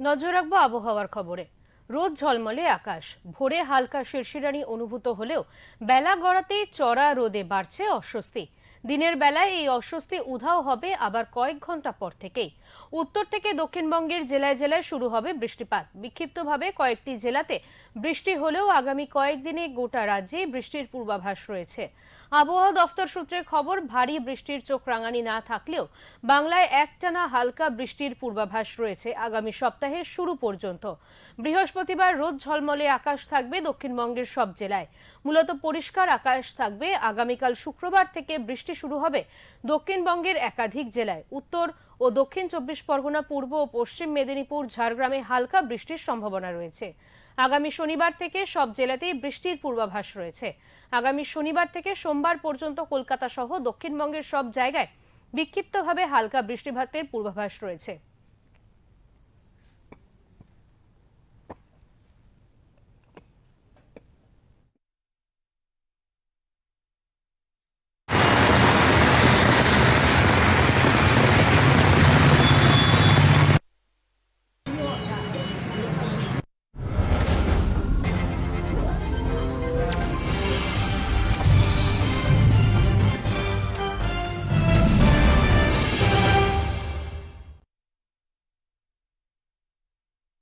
নজর রাখব আবহাওয়ার খবরে। রোদ ঝলমলে আকাশ, ভোরে হালকা শিরশিরানি অনুভূত হলেও বেলা গড়াতেই চড়া রোদে বাড়ছে অস্বস্তি। দিনের বেলায় এই অস্বস্তি উধাও হবে আবার কয়েক ঘণ্টা পর থেকেই। উত্তর থেকে দক্ষিণবঙ্গের জেলায় জেলায় শুরু হবে বৃষ্টিপাত। বিক্ষিপ্তভাবে কয়েকটি জেলাতে বৃষ্টি হলেও আগামী কয়েকদিনে গোটা রাজ্যে বৃষ্টির পূর্বাভাস রয়েছে। আবহাওয়া দফতর সূত্রে খবর, ভারী বৃষ্টির চোখ রাঙানি না থাকলেও বাংলায় একটানা হালকা বৃষ্টির পূর্বাভাস রয়েছে আগামী সপ্তাহের শুরু পর্যন্ত। বৃহস্পতিবার রোদ ঝলমলে আকাশ থাকবে দক্ষিণবঙ্গের সব জেলায়। মূলত পরিষ্কার আকাশ থাকবে। আগামীকাল শুক্রবার থেকে বৃষ্টি শুরু হবে দক্ষিণবঙ্গের একাধিক জেলায়। উত্তর ও দক্ষিণ চব্বিশ পরগনা, পূর্ব ও পশ্চিম মেদিনীপুর, ঝাড়গ্রামে হালকা বৃষ্টির সম্ভাবনা রয়েছে। আগামী শনিবার থেকে সব জেলাতেই বৃষ্টির পূর্বাভাস রয়েছে। আগামী শনিবার থেকে সোমবার পর্যন্ত কলকাতা সহ দক্ষিণবঙ্গের সব জায়গায় বিক্ষিপ্তভাবে হালকা বৃষ্টিভাতের পূর্বাভাস রয়েছে।